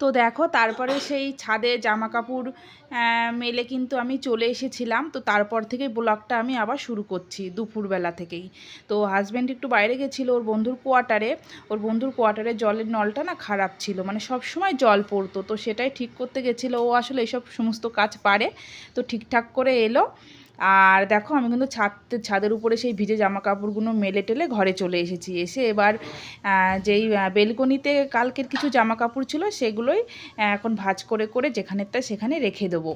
তো দেখো, তারপরে সেই ছাদে জামা কাপড় মেলে কিন্তু আমি চলে এসেছিলাম। তো তারপর থেকে ব্লগটা আমি আবার শুরু করছি দুপুরবেলা থেকেই। তো হাজব্যান্ড একটু বাইরে গেছিল ওর বন্ধুর কোয়ার্টারে ওর বন্ধুর কোয়ার্টারে জলের নলটা না খারাপ ছিল মানে সব সময় জল পড়তো। তো সেটাই ঠিক করতে গেছিল, ও আসলে এসব সমস্ত কাজ পারে। তো ঠিকঠাক করে এলো। আর দেখো, আমি কিন্তু ছাদ, ছাদের উপরে সেই ভিজে জামা কাপড়গুলো মেলে টেলে ঘরে চলে এসেছি। এসে এবার যেই বেলকনিতে কালকের কিছু জামা কাপড় ছিল, সেগুলোই এখন ভাঁজ করে করে যেখানেরটা সেখানে রেখে দেবো।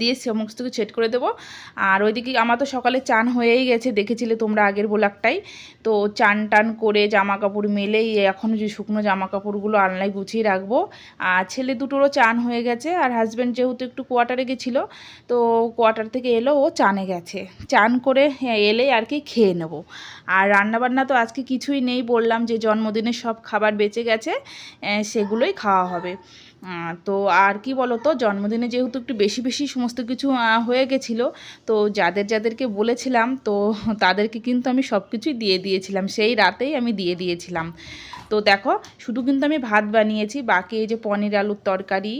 দিয়ে সমস্ত কিছু সেট করে দেবো। আর ওইদিকে আমার তো সকালে চান হয়েই গেছে দেখেছিলে তোমরা আগের ব্লগটাই। তো চান টান করে জামা কাপড় মেলেই এখন যে শুকনো জামা কাপড়গুলো আলনায় গুছিয়ে রাখব। আর ছেলে দুটোরও চান হয়ে গেছে আর হাজব্যান্ড যেহেতু একটু কোয়ার্টারে গেছিল তো কোয়ার্টার থেকে এলো ও চানে গেছে। চান করে হ্যাঁ, এলেই আর কি খেয়ে নেব। আর রান্নাবান্না তো আজকে কিছুই নেই বললাম যে জন্মদিনের সব খাবার বেঁচে গেছে সেগুলোই খাওয়া হবে। তো আর কি তো জন্মদিনে যেহেতু একটু বেশি বেশি সমস্ত কিছু হয়ে গেছিল, তো যাদের যাদেরকে বলেছিলাম, তো তাদেরকে কিন্তু আমি সব কিছুই দিয়ে দিয়েছিলাম, সেই রাতেই আমি দিয়ে দিয়েছিলাম। তো দেখো, শুধু কিন্তু আমি ভাত বানিয়েছি, বাকি এই যে পনির আলুর তরকারি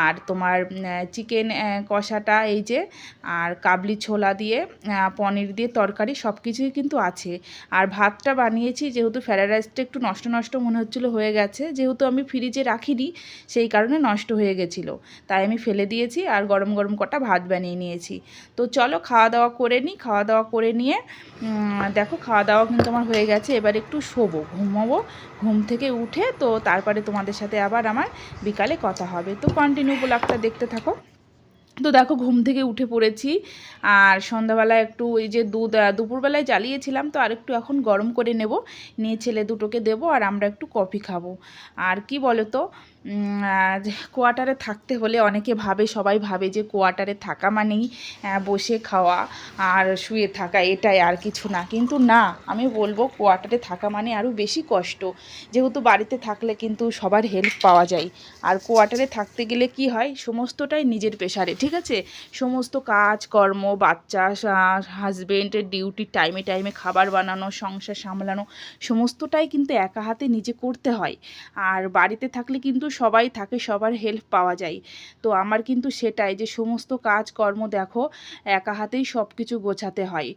আর তোমার চিকেন কষাটা, এই যে, আর কাবলি ছোলা দিয়ে পনির দিয়ে তরকারি সব কিছুই কিন্তু আছে। আর ভাতটা বানিয়েছি, যেহেতু ফ্রায়েড রাইসটা একটু নষ্ট নষ্ট মনে হচ্ছিল, হয়ে গেছে। যেহেতু আমি ফ্রিজে রাখিনি, সেই কারণে নষ্ট হয়ে গেছিল। তাই আমি ফেলে দিয়েছি আর গরম গরম কটা ভাত বানিয়ে নিয়েছি। তো চলো, খাওয়া দাওয়া করে নিই খাওয়া দাওয়া করে নিয়ে দেখো, খাওয়া দাওয়া কিন্তু আমার হয়ে গেছে। এবার একটু শোবো, ঘুমাবো ঘুম থেকে উঠে তো তারপরে তোমাদের সাথে আবার আমার বিকালে কথা হবে। তো কন্টিনিউ ব্লগটা দেখতে থাকো। তো দেখো ঘুম থেকে উঠে পড়েছি। আর সন্ধ্যাবেলা একটু ওই যে দুধ দুপুরবেলায় জ্বালিয়েছিলাম, তো আর একটু এখন গরম করে নেব। নিয়ে ছেলে দুটোকে দেব আর আমরা একটু কফি খাব। আর কি বলো তো কোয়ার্টারে থাকতে হলে অনেকে ভাবে, সবাই ভাবে যে কোয়ার্টারে থাকা মানেই বসে খাওয়া আর শুয়ে থাকা, এটাই আর কিছু না। কিন্তু না, আমি বলব কোয়ার্টারে থাকা মানে আরও বেশি কষ্ট। যেহেতু বাড়িতে থাকলে কিন্তু সবার হেল্প পাওয়া যায়। আর কোয়ার্টারে থাকতে গেলে কি হয়, সমস্তটাই নিজের পেশারে ঠিক আছে? সমস্ত কাজ, কর্ম, বাচ্চা হাজবেন্ডের ডিউটি টাইমে টাইমে খাবার বানানো, সংসার সামলানো, সমস্তটাই কিন্তু একা হাতে নিজে করতে হয়। আর বাড়িতে থাকলে কিন্তু সবাই থাকে, সবার হেল্প পাওয়া যায়। তো আমার কিন্তু সেটাই যে সমস্ত কাজ কর্ম দেখো, একা হাতেই সব কিছু গোছাতে হয়।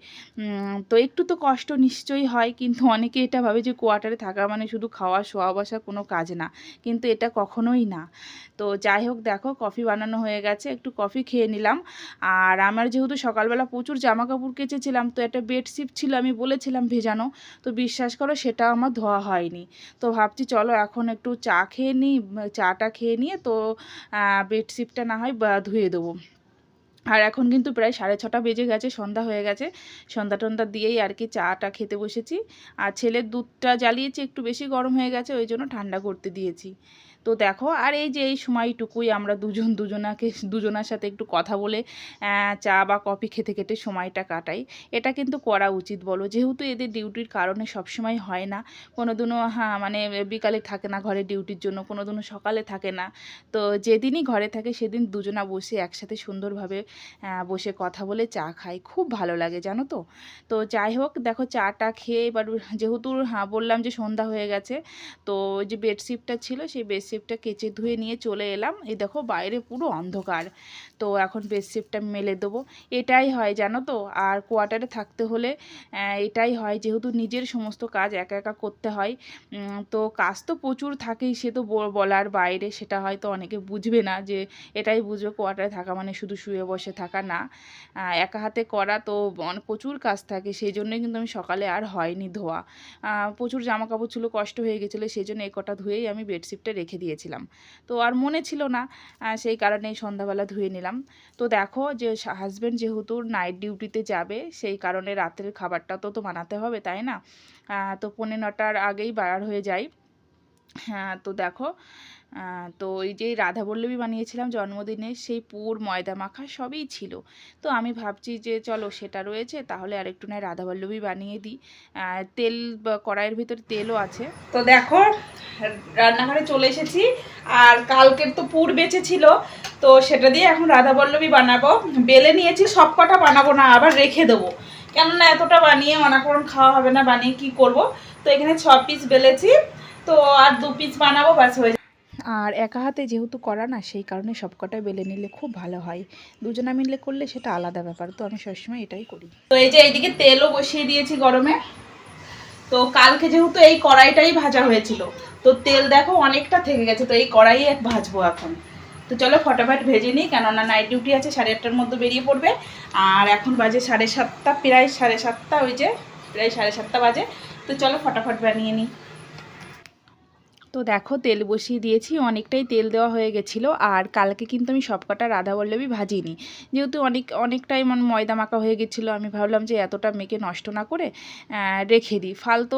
তো একটু তো কষ্ট নিশ্চয়ই হয়, কিন্তু অনেকে এটা ভাবে যে কোয়ার্টারে থাকা মানে শুধু খাওয়া, শোয়া, বসা কোনো কাজ না। কিন্তু এটা কখনোই না। তো যাই হোক দেখো কফি বানানো হয়ে গেছে, একটু কফি খেয়ে নিলাম। আর আমার যেহেতু সকালবেলা প্রচুর জামা কাপড় কেচেছিলাম, তো একটা বেডশিট ছিল, আমি বলেছিলাম ভেজানো। তো বিশ্বাস করো সেটা আমার ধোয়া হয়নি। তো ভাবছি চলো এখন একটু চা খেয়ে নিই চাটা খেয়ে নিয়ে তো বেডশিটটা না হয় ধুয়ে দেবো। আর এখন কিন্তু প্রায় সাড়ে ছটা বেজে গেছে, সন্ধ্যা হয়ে গেছে। সন্ধ্যা টন্ধা দিয়েই আর কি চাটা খেতে বসেছি। আর ছেলের দুধটা জ্বালিয়েছি, একটু বেশি গরম হয়ে গেছে, ওই জন্য ঠান্ডা করতে দিয়েছি। তো দেখো, আর এই যে এই সময়টুকুই আমরা দুজন দুজনাকে, দুজনার সাথে একটু কথা বলে চা বা কফি খেতে খেতে সময়টা কাটাই। এটা কিন্তু করা উচিত বলো। যেহেতু এদের ডিউটির কারণে সবসময় হয় না। কোনো দিনও হ্যাঁ মানে বিকালে থাকে না ঘরে ডিউটির জন্য কোনো দিনও সকালে থাকে না। তো যেদিনই ঘরে থাকে, সেদিন দুজনা বসে একসাথে সুন্দরভাবে বসে কথা বলে চা খাই। খুব ভালো লাগে, জানো তো? তো যাই হোক, দেখো চাটা খেয়ে এবার যেহেতু হ্যাঁ বললাম যে সন্ধ্যা হয়ে গেছে, তো যে বেডশিটটা ছিল, সেই বেডশিটটা কেচে ধুয়ে নিয়ে চলে এলাম। এই দেখো, বাইরে পুরো অন্ধকার। তো এখন বেডশিটটা মেলে দেবো। এটাই হয়, জানো তো? আর কোয়ার্টারে থাকতে হলে এটাই হয়, যেহেতু নিজের সমস্ত কাজ একা একা করতে হয়। তো কাজ তো প্রচুর থাকেই, সে তো বলার বাইরে। সেটা হয়তো অনেকে বুঝবে না যে, এটাই বুঝবে কোয়ার্টারে থাকা মানে শুধু শুয়ে বসে থাকা না। একা হাতে করা তো অনেক প্রচুর কাজ থাকে। সেই জন্যই কিন্তু আমি সকালে আর হয়নি ধোয়া। প্রচুর জামা কাপড় ছিল, কষ্ট হয়ে গেছিল, সেই জন্য এই কটা ধুয়েই আমি বেডশিটটা রেখে দিয়েছিলাম। তো আর মনে ছিল না সেই কারণেই সন্ধ্যাবেলা ধুয়ে নিলাম। তো দেখো যে হাজব্যান্ড যেহেতু নাইট ডিউটিতে যাবে, সেই কারণে রাতের খাবারটা তো তো বানাতে হবে, তাই না? তো পনেরো নটার আগেই বার হয়ে যাই হ্যাঁ তো দেখো তো ওই যে রাধাবল্লভী বানিয়েছিলাম জন্মদিনে, সেই পুর, ময়দা মাখা সবই ছিল। তো আমি ভাবছি যে চলো সেটা রয়েছে, তাহলে আরেকটু নয় রাধাবল্লভী বানিয়ে দিই। তেল কড়াইয়ের ভিতরে তেলও আছে। তো দেখো, রান্নাঘরে চলে এসেছি, আর কালকের তো পুর বেঁচে ছিল, তো সেটা দিয়ে এখন রাধাবল্লভী বানাবো। বেলে নিয়েছি সব কটা বানাবো না, আবার রেখে দেবো। কেননা এতটা বানিয়ে অনাকরণ খাওয়া হবে না, বানিয়ে কি করব? তো এখানে ছ পিস বেলেছি, তো আর দু পিস বানাবো, ব্যাস হয়ে। আর একা হাতে যেহেতু করা না, সেই কারণে সবকটা বেলে নিলে খুব ভালো হয়। দুজনা মিলে করলে সেটা আলাদা ব্যাপার। তো আমি সবসময় এটাই করি। তো এই যে এইদিকে তেলও বসিয়ে দিয়েছি গরমে। তো কালকে যেহেতু এই কড়াইটাই ভাজা হয়েছিল, তো তেল দেখো অনেকটা থেকে গেছে, তো এই কড়াই এক ভাজবো এখন। তো চলো ফটাফট ভেজে নিই, কেননা নাইট ডিউটি আছে, সাড়ে আটটার মধ্যে বেরিয়ে পড়বে। আর এখন বাজে সাড়ে সাতটা, প্রায় সাড়ে সাতটা, ওই যে প্রায় সাড়ে সাতটা বাজে। তো চলো ফটাফট বানিয়ে নিই। তো দেখো তেল বসিয়ে দিয়েছি, অনেকটাই তেল দেওয়া হয়ে গেছিল। আর কালকে কিন্তু আমি সবকটা রাধা বল্লভী ভাজিনি। যেহেতু অনেক, অনেকটাই মানে ময়দা মাখা হয়ে গেছিল, আমি ভাবলাম যে এতটা মেখে নষ্ট না করে রেখে দিই। ফালতু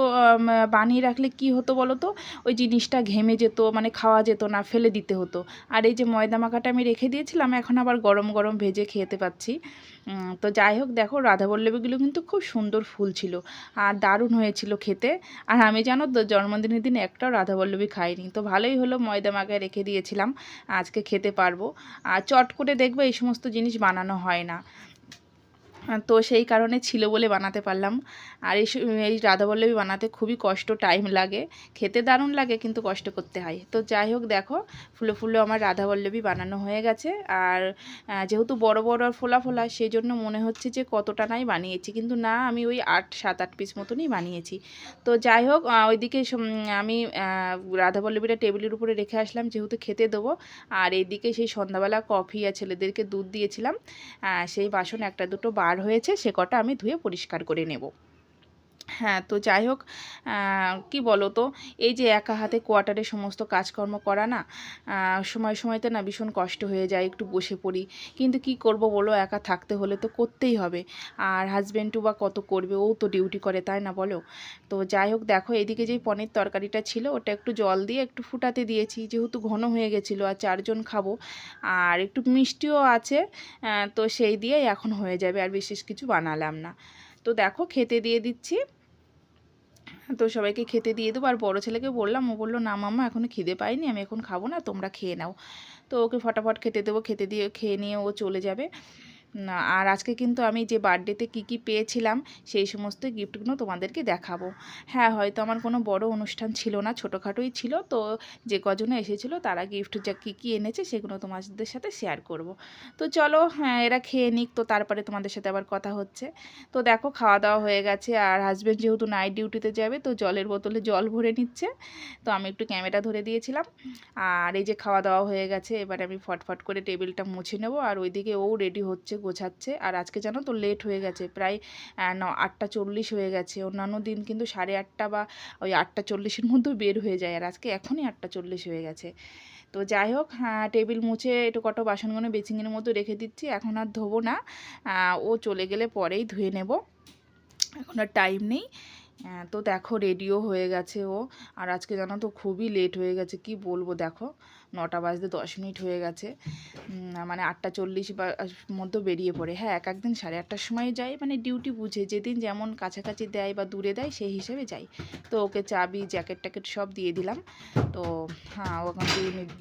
বানিয়ে রাখলে কি হতো বলো তো ওই জিনিসটা ঘেমে যেত মানে খাওয়া যেত না, ফেলে দিতে হতো। আর এই যে ময়দা মাখাটা আমি রেখে দিয়েছিলাম, এখন আবার গরম গরম ভেজে খেতে পাচ্ছি। তো যাই হোক, দেখো রাধাবল্লভীগুলো কিন্তু খুব সুন্দর ফুল ছিল। আর দারুণ হয়েছিল খেতে। আর আমি জানো জন্মদিনের দিন একটাও রাধা রাধাবল্লভী খাইনি। তো ভালোই হলো, ময়দা মাখায় রেখে দিয়েছিলাম, আজকে খেতে পারব। আর চট করে দেখবে এই সমস্ত জিনিস বানানো হয় না। তো সেই কারণে ছিল বলে বানাতে পারলাম। আর এই এই রাধাবল্লভী বানাতে খুবই কষ্ট টাইম লাগে। খেতে দারুণ লাগে, কিন্তু কষ্ট করতে হয়। তো যাই হোক, দেখো, ফুলে ফুলে আমার রাধাবল্লভী বানানো হয়ে গেছে। আর যেহেতু বড় বড় আর ফোলা ফোলা সেই জন্য মনে হচ্ছে যে কতটা নাই বানিয়েছি। কিন্তু না, আমি ওই আট, সাত, আট পিস মতনই বানিয়েছি। তো যাই হোক ওইদিকে আমি রাধাবল্লভীটা টেবিলের উপরে রেখে আসলাম, যেহেতু খেতে দেবো। আর এইদিকে সেই সন্ধ্যাবেলা কফি আর ছেলেদেরকে দুধ দিয়েছিলাম। সেই বাসন একটা দুটো বার হয়েছে সে কটা আমি ধুয়ে পরিষ্কার করে নেব। হ্যাঁ তো যাই হোক কি বলো তো এই যে একা হাতে কোয়ার্টারে সমস্ত কাজকর্ম করা না আহ, সময় সময়তে না ভীষণ কষ্ট হয়ে যায় একটু বসে পড়ি। কিন্তু কি করব বলো একা থাকতে হলে তো করতেই হবে। আর হাজব্যান্ডও বা কত করবে ও তো ডিউটি করে তাই না বলো? তো যাই হোক দেখো এদিকে যেই পনির তরকারিটা ছিল ওটা একটু জল দিয়ে একটু ফুটাতে দিয়েছি যেহেতু ঘন হয়ে গেছিল আর চারজন খাব। আর একটু মিষ্টিও আছে তো সেই দিয়েই এখন হয়ে যাবে আর বিশেষ কিছু বানালাম না। তো দেখো খেতে দিয়ে দিচ্ছি। তো সবাইকে খেতে দিয়ে দেবো। আর বড়ো ছেলেকে বললাম, ও বলল, না মামা এখনও খিদে পাইনি, আমি এখন খাব না, তোমরা খেয়ে নাও। তো ওকে ফটাফট খেতে দেবো, খেতে দিয়ে, খেয়ে নিয়ে ও চলে যাবে। আর আজকে কিন্তু আমি যে বার্থডেতে কী কী পেয়েছিলাম, সেই সমস্ত গিফটগুলো তোমাদেরকে দেখাবো। হ্যাঁ হয়তো আমার কোনো বড় অনুষ্ঠান ছিল না, ছোটোখাটোই ছিল, তো যে কজনে এসেছিল তারা গিফট যা কী কী এনেছে সেগুলো তোমাদের সাথে শেয়ার করব। তো চলো হ্যাঁ এরা খেয়ে নিক, তো তারপরে তোমাদের সাথে আবার কথা হচ্ছে। তো দেখো খাওয়া দাওয়া হয়ে গেছে, আর হাজব্যান্ড যেহেতু নাইট ডিউটিতে যাবে, তো জলের বোতলে জল ভরে নিচ্ছে। তো আমি একটু ক্যামেরা ধরে দিয়েছিলাম, আর এই যে খাওয়া দাওয়া হয়ে গেছে, এবার আমি ফটফট করে টেবিলটা মুছে নেব, আর ওইদিকে ও রেডি হচ্ছে গোছাচ্ছে। আর আজকে জানো তো লেট হয়ে গেছে, প্রায় ন, আটটা চল্লিশ হয়ে গেছে। অন্যান্য দিন কিন্তু সাড়ে আটটা বা ওই আটটা চল্লিশের মধ্যেও বের হয়ে যায়। আর আজকে এখনই আটটা চল্লিশ হয়ে গেছে। তো যাই হোক হ্যাঁ টেবিল মুছে একটু কটো বাসনগুলো বেচিংয়ের মতো রেখে দিচ্ছি। এখন আর ধোবো না। ও চলে গেলে পরেই ধুয়ে নেব। এখন আর টাইম নেই। তো দেখো রেডিও হয়ে গেছে ও। আর আজকে জানো তো খুবই লেট হয়ে গেছে, কি বলব দেখো? নটা বাজতে দশ মিনিট হয়ে গেছে। মানে আটটা চল্লিশ বা মধ্যে বেরিয়ে পড়ে। হ্যাঁ এক একদিন সাড়ে আটটার সময় যাই মানে ডিউটি বুঝে। যেদিন যেমন কাছাকাছি দেয় বা দূরে দেয়, সেই হিসেবে যাই। তো ওকে চাবি জ্যাকেট ট্যাকেট সব দিয়ে দিলাম। তো হ্যাঁ ওখান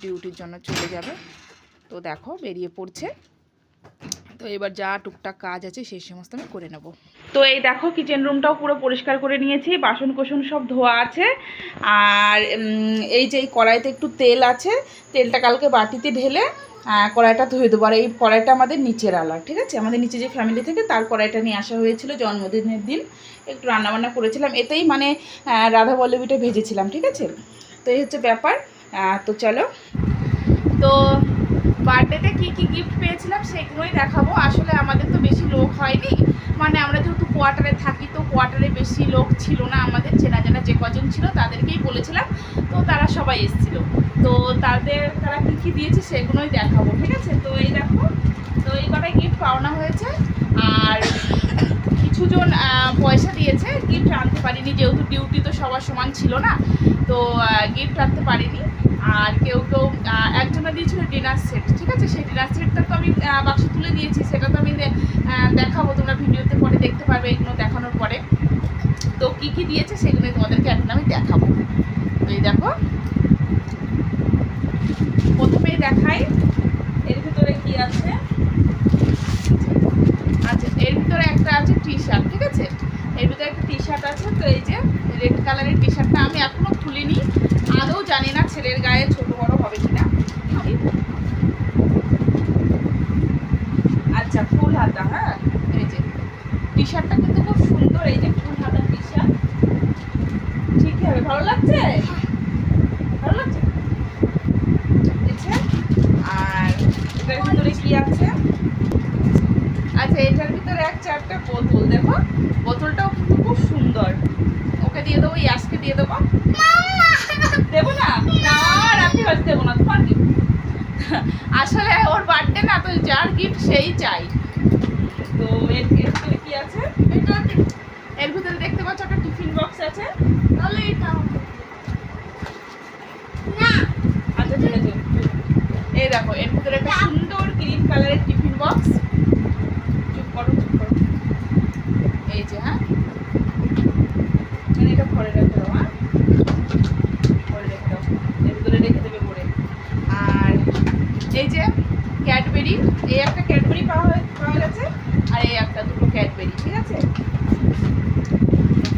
ডিউটির জন্য চলে যাবে। তো দেখো বেরিয়ে পড়ছে। তো এবার যা টুকটাক কাজ আছে সেই সমস্ত আমি করে নেব। তো এই দেখো কিচেন রুমটাও পুরো পরিষ্কার করে নিয়েছি বাসন কোসন সব ধোয়া আছে। আর এই যে এই কড়াইতে একটু তেল আছে তেলটা কালকে বাটিতে ঢেলে কড়াইটা ধুয়ে দেবো। আর এই কড়াইটা আমাদের নিচের আলা ঠিক আছে? আমাদের নিচে যে ফ্যামিলি থেকে তার কড়াইটা নিয়ে আসা হয়েছিল জন্মদিনের দিন। একটু রান্নাবান্না করেছিলাম। এতেই মানে রাধা বল্লবীটা ভেজেছিলাম ঠিক আছে? তো এই হচ্ছে ব্যাপার। তো চলো। তো বার্থডেতে কী কী গিফট পেয়েছিলাম সেগুলোই দেখাবো। আসলে আমাদের তো বেশি লোক হয়নি। মানে আমরা যেহেতু কোয়ার্টারে থাকি, তো কোয়ার্টারে বেশি লোক ছিল না আমাদের। চেনা জানা যে কজন ছিল তাদেরকেই বলেছিলাম। তো তারা সবাই এসেছিল। তো তাদের, তারা কী কী দিয়েছে সেগুলোই দেখাবো, ঠিক আছে? তো এই দেখো, তো এই কটাই গিফট পাওনা হয়েছে। আর কিছুজন পয়সা দিয়েছে। গিফট আনতে পারিনি, যেহেতু ডিউটি তো সবার সমান ছিল না। তো গিফট আনতে পারিনি। আর কেউ কেউ একজনে দিয়েছিল ডিনার সেট ঠিক আছে? সেই ডিনার সেটটা তো আমি বাক্সে তুলে দিয়েছি, সেটা তো আমি দেখাবো, তোমরা ভিডিওতে পরে দেখতে পারবে এগুলো দেখানোর পরে। তো কী কী দিয়েছে সেগুলো তোমাদেরকে এখন আমি দেখাবো। তো এই দেখো। প্রথমেই দেখাই, এর ভিতরে কি আছে? আচ্ছা এর ভিতরে একটা আছে টি শার্ট ঠিক আছে? এর ভিতরে একটা টি শার্ট আছে, তো এই যে রেড কালারের টি শার্টটা আমি এখনও খুলিনি আদৌ জানি না ছেলের গায়ে ছোট বড় হবে কিনা। আচ্ছা ফুল হাতা হ্যাঁ? এই যে টি শার্টটা কিন্তু খুব সুন্দর, এই যে ফুল হাতা টি শার্ট ঠিকই হবে, ভালো লাগছে? ভালো লাগছে? আর এটার ভিতরে কি আছে? আচ্ছা এটার ভিতরে এক চারটা বোতল, দেখো। বোতলটাও খুব সুন্দর। ওকে দিয়ে দেবো ইয়াসকে দিয়ে দেবো। দেবো না? না রাখি বাস দেবো না তোমার gift। আসলে ওর বার্থডে না তো যার গিফট সেই চাই। তো এর ভিতরে কি আছে? এর ভিতরে দেখতে পাচ্ছ একটা টিফিন বক্স আছে। আচ্ছা ঠিক আছে। এই দেখো এর ভিতরে একটা সুন্দর গ্রিন কালারের টিফিন বক্স চুপ করো চুপ করো। এই যে হ্যাঁ? মানে এটা ভরে রেখে দাও হ্যাঁ ভরে রেখে দাও এর ভিতরে রেখে দেবে ভরে আর এই যে ক্যাডবেরি, এই একটা ক্যাডবেরি পাওয়া পাওয়া গেছে, আর এই একটা দুটো ক্যাডবেরি, ঠিক আছে?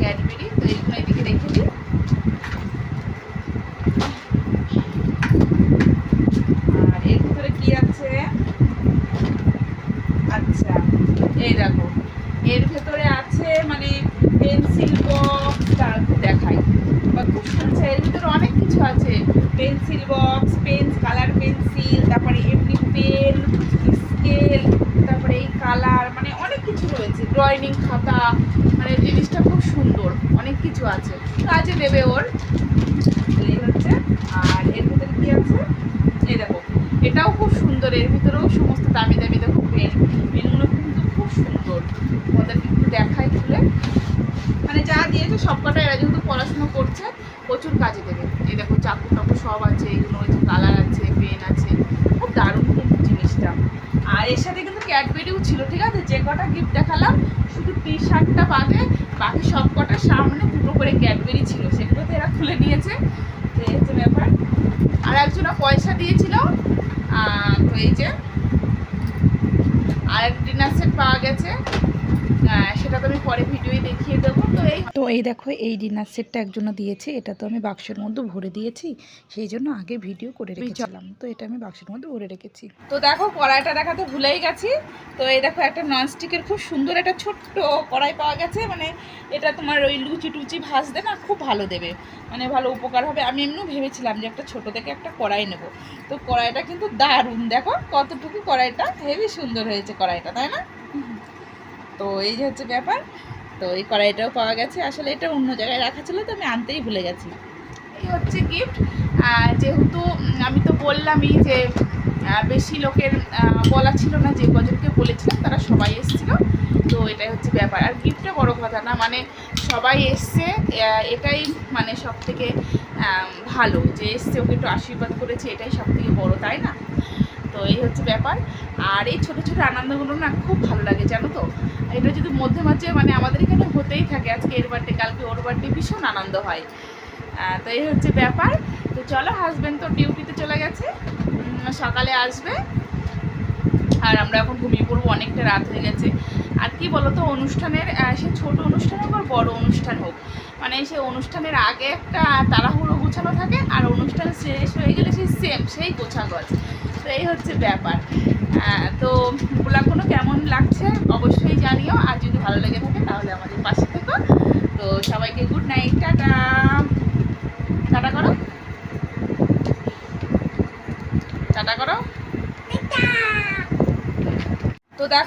ক্যাডবেরি, তো এইগুলো এদিকে রেখে দিই আর এর ভিতরে কি আছে আচ্ছা এই দেখো এর ভেতরে আছে মানে পেন্সিল বক্স তারপর দেখাই বা খুব আচ্ছা এর ভিতরে অনেক কিছু আছে। Pencil box pen colour pencil তারপরে এমনি পেন স্কেল তারপরে এই কালার মানে অনেক কিছু রয়েছে। ড্রয়িং খাতা মানে জিনিসটা খুব সুন্দর, অনেক কিছু আছে। কাজে দেবে ওর। এই হচ্ছে। আর এর ভিতরে কি আছে? এই দেখো, এটাও খুব সুন্দর। এর ভিতরেও সমস্ত দামি দামি দেখো পেন পেনগুলো কিন্তু খুব সুন্দর। ওদেরকে একটু দেখায় খুলে। যা দিয়েছে সবকটা এরা যেহেতু পড়াশুনো করছে, প্রচুর কাজে দেবে। এই দেখো চাকু টাকু সব আছে, এগুলো যে কালার আছে, পেন আছে, খুব দারুণ জিনিসটা। আর এর সাথে কিন্তু ক্যাডবেরিও ছিল, ঠিক আছে? যে কটা গিফট দেখালাম, শুধু টি শার্টটা বাদে বাকি সব কটা সামনে দুটো করে ক্যাডবেরি ছিল, সেগুলো তো এরা খুলে নিয়েছে। তো এই হচ্ছে ব্যাপার। আর একজনা পয়সা দিয়েছিল তো এই যে আর ডিনার সেট পাওয়া গেছে। সেটা তো আমি পরে ভিডিওই দেখিয়ে দেবো। তো এই তো এই দেখো এই ডিনার সেটটা একজনা দিয়েছে। এটা তো আমি বাক্সের মধ্যে ভরে দিয়েছি। সেই জন্য আগে ভিডিও করে রেখেছিলাম। তো এটা আমি বাক্সের মধ্যে ভরে রেখেছি। তো দেখো কড়াইটা দেখাতে ভুলেই গেছি। তো এই দেখো একটা ননস্টিকের খুব সুন্দর একটা ছোট্ট কড়াই পাওয়া গেছে। মানে এটা তোমার ওই লুচি টুচি ভাজতে না খুব ভালো দেবে। মানে ভালো উপকার হবে। আমি এমনিও ভেবেছিলাম যে একটা ছোট থেকে একটা কড়াই নেব। তো কড়াইটা কিন্তু দারুণ। দেখো কতটুকু কড়াইটা হেভি সুন্দর হয়েছে কড়াইটা তাই না? তো এই যে হচ্ছে ব্যাপার। তো এই কড়াইটাও পাওয়া গেছে। আসলে এটা অন্য জায়গায় রাখা ছিল, তো আমি আনতেই ভুলে গেছি। এই হচ্ছে গিফট যেহেতু আমি তো বললামই যে বেশি লোকের বলা ছিল না যে কজনকে বলেছিলাম, তারা সবাই এসেছিল। তো এটাই হচ্ছে ব্যাপার। আর গিফটটা বড় কথা না মানে সবাই এসছে এটাই মানে সব থেকে ভালো যে এসছে, ওকে একটু আশীর্বাদ করেছে, এটাই সব থেকে বড়ো, তাই না? তো এই হচ্ছে ব্যাপার। আর এই ছোটো ছোটো আনন্দগুলো না খুব ভালো লাগে, জানো তো? এটা যদি মধ্যে মাঝে মানে আমাদের এখানে হতেই থাকে, আজকে এর বার্থডে কালকে ওর বার্থডে ভীষণ আনন্দ হয়। তো এই হচ্ছে ব্যাপার। তো চলো হাজব্যান্ড তো ডিউটিতে চলে গেছে সকালে আসবে। আর আমরা এখন ঘুমিয়ে পড়ব, অনেকটা রাত হয়ে গেছে। আর কি বলতো, অনুষ্ঠানের সে ছোট অনুষ্ঠান হোক আর বড় অনুষ্ঠান হোক মানে সে অনুষ্ঠানের আগে একটা তাড়াহুড়ো গোছানো থাকে, আর অনুষ্ঠান শেষ হয়ে গেলে সেই সেম সেই গোছানো আছে। এই হচ্ছে ব্যাপার। তো ব্লগগুলো কেমন লাগছে অবশ্যই জানিও। আর যদি ভালো লেগে থাকে তাহলে আমাদের পাশে থেকো। তো সবাইকে গুড নাইট টাটা। টাটা করো। টাটা করো। তো দেখো